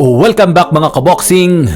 Welcome back mga kaboxing!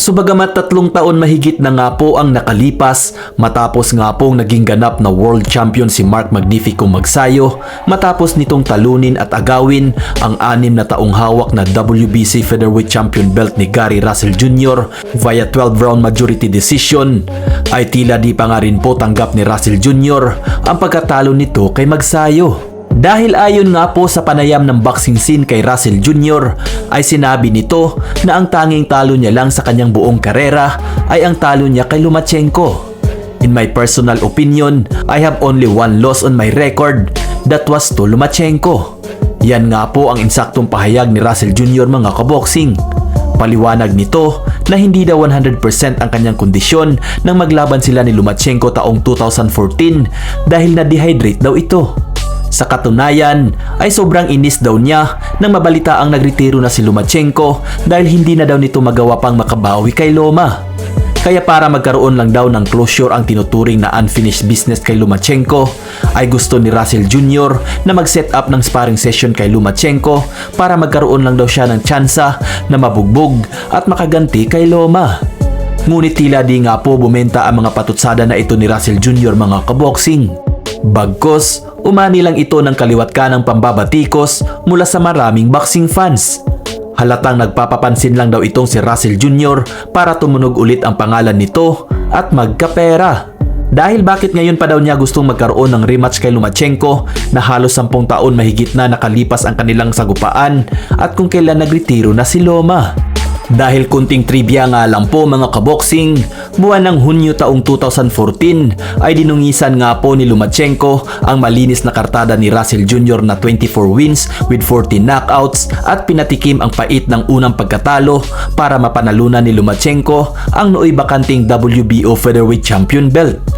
So bagamat tatlong taon mahigit na nga po ang nakalipas matapos nga pong naging ganap na world champion si Mark Magnifico Magsayo matapos nitong talunin at agawin ang anim na taong hawak na WBC Featherweight Champion belt ni Gary Russell Jr. via 12 round majority decision ay tila di pa nga rin po tanggap ni Russell Jr. ang pagkatalo nito kay Magsayo. Dahil ayon nga po sa panayam ng boxing scene kay Russell Jr. ay sinabi nito na ang tanging talo niya lang sa kanyang buong karera ay ang talo niya kay Lumachenko. In my personal opinion, I have only one loss on my record. That was to Lumachenko. Yan nga po ang insaktong pahayag ni Russell Jr. mga kaboxing. Paliwanag nito na hindi daw 100% ang kanyang kondisyon nang maglaban sila ni Lumachenko taong 2014 dahil na-dehydrate daw ito. Sa katunayan ay sobrang inis daw niya nang mabalita ang nagretiro na si Lumachenko dahil hindi na daw nito magawa pang makabawi kay Loma. Kaya para magkaroon lang daw ng closure ang tinuturing na unfinished business kay Lumachenko, ay gusto ni Russell Jr. na mag-set up ng sparring session kay Lumachenko para magkaroon lang daw siya ng tsansa na mabugbog at makaganti kay Loma. Ngunit tila di nga po bumenta ang mga patutsada na ito ni Russell Jr. mga kaboxing. Bagkos, umani lang ito ng kaliwat ka ng pambabatikos mula sa maraming boxing fans. Halatang nagpapapansin lang daw itong si Russell Jr. para tumunog ulit ang pangalan nito at magkapera. Dahil bakit ngayon pa daw niya gustong magkaroon ng rematch kay Lumachenko na halos 10 taon mahigit na nakalipas ang kanilang sagupaan at kung kailan nagretiro na si Loma. Dahil kunting trivia nga lang po mga kaboxing, buwan ng Hunyo taong 2014 ay dinungisan nga po ni Lumachenko ang malinis na kartada ni Russell Jr. na 24 wins with 14 knockouts at pinatikim ang pait ng unang pagkatalo para mapanalunan ni Lumachenko ang nooy bakanting WBO Featherweight Champion belt.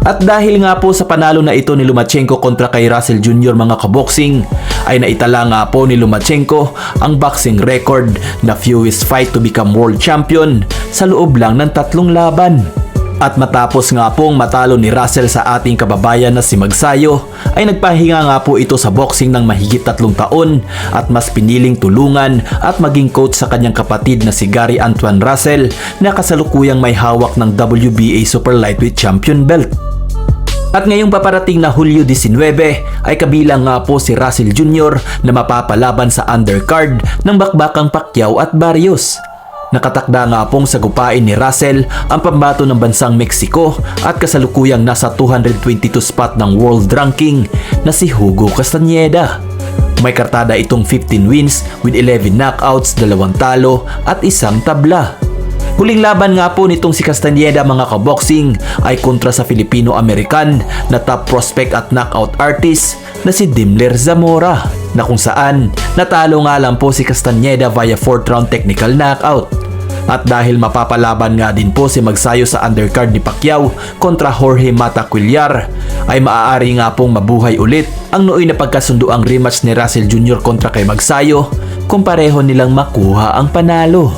At dahil nga po sa panalo na ito ni Lumachenko kontra kay Russell Jr. mga kaboxing, ay naitala nga po ni Lumachenko ang boxing record na fewest fight to become world champion sa loob lang ng tatlong laban. At matapos nga pong matalo ni Russell sa ating kababayan na si Magsayo, ay nagpahinga nga po ito sa boxing ng mahigit tatlong taon at mas piniling tulungan at maging coach sa kanyang kapatid na si Gary Antoine Russell na kasalukuyang may hawak ng WBA Super Lightweight Champion belt. At ngayong paparating na Hulyo 19 ay kabilang nga po si Russell Jr. na mapapalaban sa undercard ng bakbakang Pacquiao at Barrios. Nakatakda nga pong sagupain ni Russell ang pambato ng bansang Mexico at kasalukuyang nasa 222 spot ng world ranking na si Hugo Castañeda. May kartada itong 15 wins with 11 knockouts, dalawang talo at isang tabla. Huling laban nga po nitong si Castañeda mga kaboxing ay kontra sa Filipino-American na top prospect at knockout artist na si Dimler Zamora na kung saan natalo nga lang po si Castañeda via 4th round technical knockout. At dahil mapapalaban nga din po si Magsayo sa undercard ni Pacquiao kontra Jorge Mata Cuellar ay maaari nga pong mabuhay ulit ang nooy na pagkasundo ang rematch ni Russell Jr. kontra kay Magsayo kung pareho nilang makuha ang panalo.